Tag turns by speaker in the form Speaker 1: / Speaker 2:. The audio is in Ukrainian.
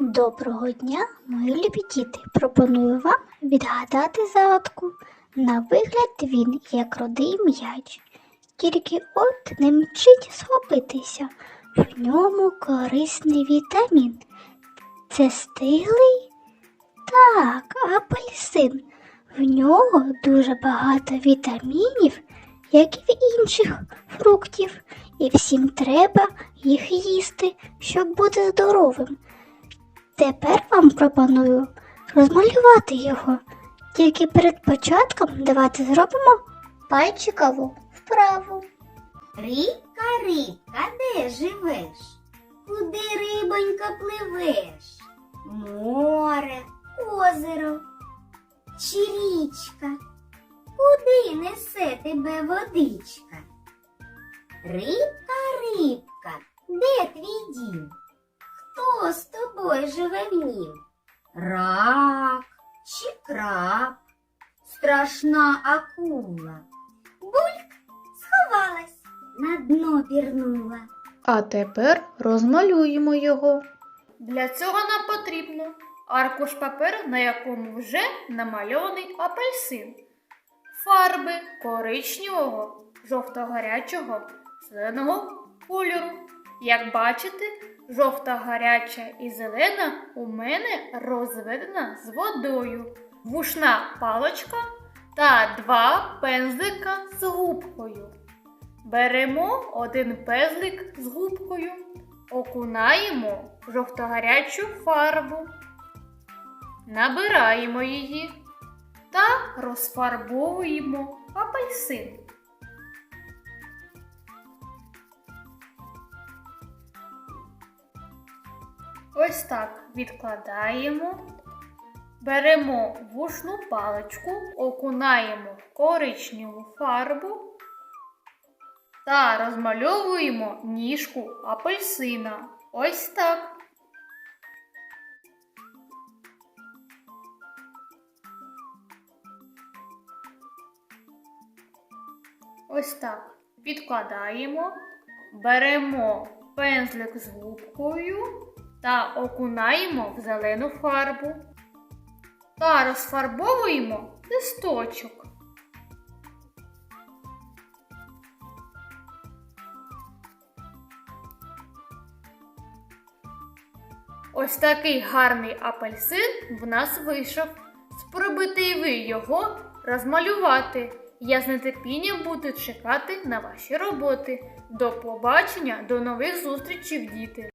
Speaker 1: Доброго дня, мої любі діти. Пропоную вам відгадати загадку. На вигляд він як родий м'яч, тільки от не мчить схопитися. В ньому корисний вітамін. Це стиглий? Так, апельсин. В нього дуже багато вітамінів, як і в інших фруктів, і всім треба їх їсти, щоб бути здоровим. Тепер вам пропоную розмалювати його. Тільки перед початком давайте зробимо пальчикову вправу.
Speaker 2: Рибка, рибка, де живеш? Куди рибонька пливеш? Море, озеро чи річка? Куди несе тебе водичка? Рибка, рибка, де твій дім? Хто з тобою живе в нім? Рак чи краб? Страшна акула. Бульк сховалась, на дно пірнула.
Speaker 3: А тепер розмалюємо його.
Speaker 4: Для цього нам потрібно аркуш паперу, на якому вже намальований апельсин, фарби коричневого, жовто-гарячого, зеленого кольору. Як бачите, жовта гаряча і зелена у мене розведена з водою, вушна палочка та два пензлика з губкою. Беремо один пезлик з губкою, окунаємо жовто-гарячу фарбу, набираємо її та розфарбовуємо апельсин. Ось так відкладаємо. Беремо вушну паличку, окунаємо коричневу фарбу та розмальовуємо ніжку апельсина. Ось так. Ось так. Підкладаємо, беремо пензлик з губкою та окунаємо в зелену фарбу та розфарбовуємо листочок. Ось такий гарний апельсин в нас вийшов. Спробуйте і ви його розмалювати. Я з нетерпінням буду чекати на ваші роботи. До побачення, до нових зустрічей, діти!